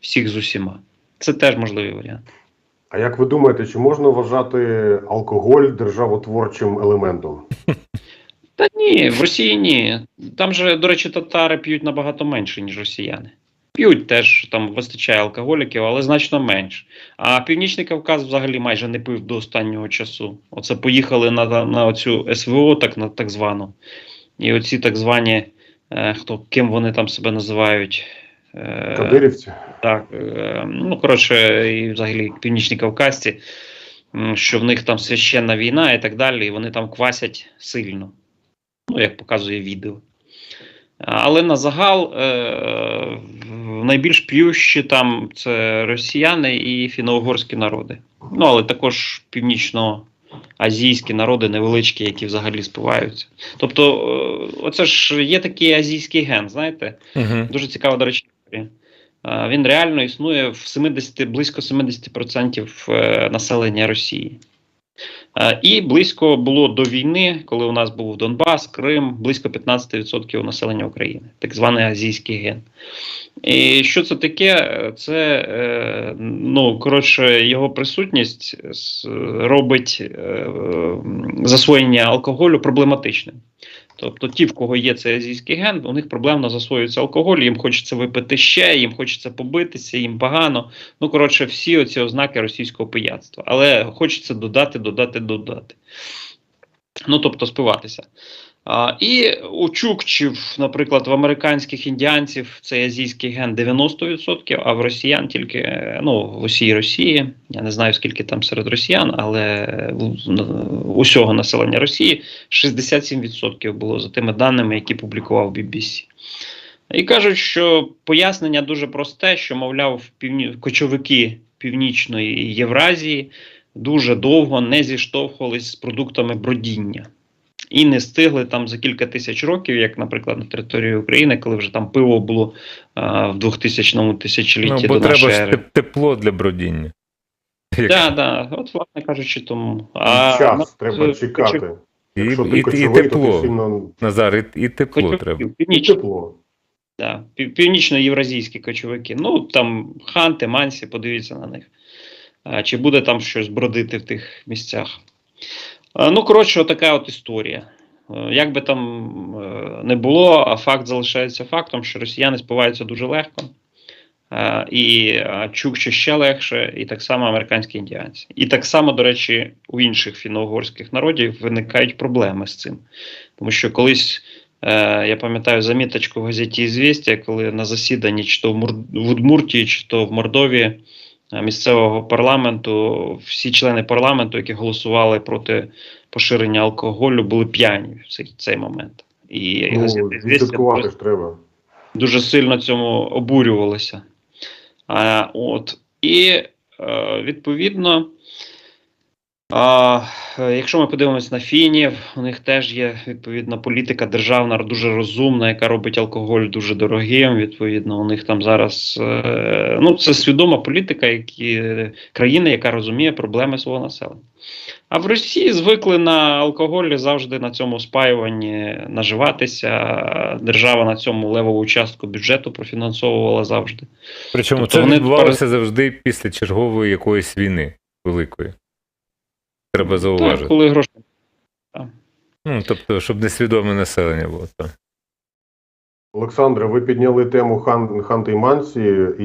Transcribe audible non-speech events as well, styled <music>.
всіх з усіма. Це теж можливий варіант. А як ви думаєте, чи можна вважати алкоголь державотворчим елементом? <laughs> Та ні, в Росії ні. Там же, до речі, татари п'ють набагато менше, ніж росіяни. П'ють теж, там вистачає алкоголіків, але значно менше. А Північний Кавказ взагалі майже не пив до останнього часу. Оце поїхали на, на оцю СВО, так, на, так звану. І оці так звані, е, хто, ким вони там себе називають. Е, Кадирівці? так, е, ну коротше, і взагалі північні кавказці, що в них там священна війна і так далі, і вони там квасять сильно. Ну, як показує відео. Але на загал е, найбільш п'ющі там це росіяни і фіно-угорські народи. Ну, але також північно-азійські народи невеличкі, які взагалі спиваються. Тобто, оце ж є такий азійський ген, знаєте? Угу. Дуже цікава, до речі, історія. Е, Він реально існує в 70, близько 70% е, населення Росії. Е, І близько було до війни, коли у нас був Донбас, Крим, близько 15% населення України, так званий азійський ген. І що це таке? Це ну, коротше, його присутність робить засвоєння алкоголю проблематичним. Тобто ті, в кого є цей азійський ген, у них проблемно засвоюється алкоголь, їм хочеться випити ще, їм хочеться побитися, їм погано. Ну, коротше, всі оці ознаки російського пияцтва. Але хочеться додати, додати, додати. Ну, тобто спиватися. А, і у чукчів, наприклад, в американських індіанців цей азійський ген 90%, а в росіян тільки ну, в усій Росії. Я не знаю, скільки там серед росіян, але усього населення Росії 67% було за тими даними, які публікував BBC. І кажуть, що пояснення дуже просте, що, мовляв, півні... кочовики Північної Євразії дуже довго не зіштовхувались з продуктами бродіння. І не встигли там за кілька тисяч років, як, наприклад, на території України, коли вже там пиво було а, в 2000 тисячолітті Ну, бо до треба нашої ери. теп- тепло для бродіння. Так, так, от, власне кажучи, тому. І час ну, треба е, чекати. І, Якщо і, ти і, кочовий, тепло. сильно Назар, і, і тепло кочовиків, треба. і тепло. да, північно-євразійські кочовики. Ну, там ханти, мансі, подивіться на них. Чи буде там щось бродити в тих місцях. Ну, коротше, така от історія. Як би там е, не було, а факт залишається фактом, що росіяни спиваються дуже легко. І чукче ще легше, і так само американські індіанці. І так само, до речі, у інших фіно-угорських народів виникають проблеми з цим. Тому що колись, е, я пам'ятаю заміточку в газеті «Ізвістія», коли на засіданні чи то в, Мур... Удмуртії, чи то в Мордові е, місцевого парламенту, всі члени парламенту, які голосували проти поширення алкоголю, були п'яні в цей, цей момент. І Ну, газета ж треба. дуже сильно цьому обурювалися. А, от, і е, відповідно, а, е, якщо ми подивимось на фінів, у них теж є відповідна політика державна, дуже розумна, яка робить алкоголь дуже дорогим. Відповідно, у них там зараз е, ну, це свідома політика, які, країни, яка розуміє проблеми свого населення. А в Росії звикли на алкоголі завжди на цьому спаюванні наживатися. Держава на цьому левову частку бюджету профінансовувала завжди. Причому Тобто це вони відбувалося завжди після чергової якоїсь війни великої. Треба зауважити. Так, коли гроші. Ну, тобто, щоб несвідоме населення було. Так. Олександре, ви підняли тему хан, ханти і Мансі, і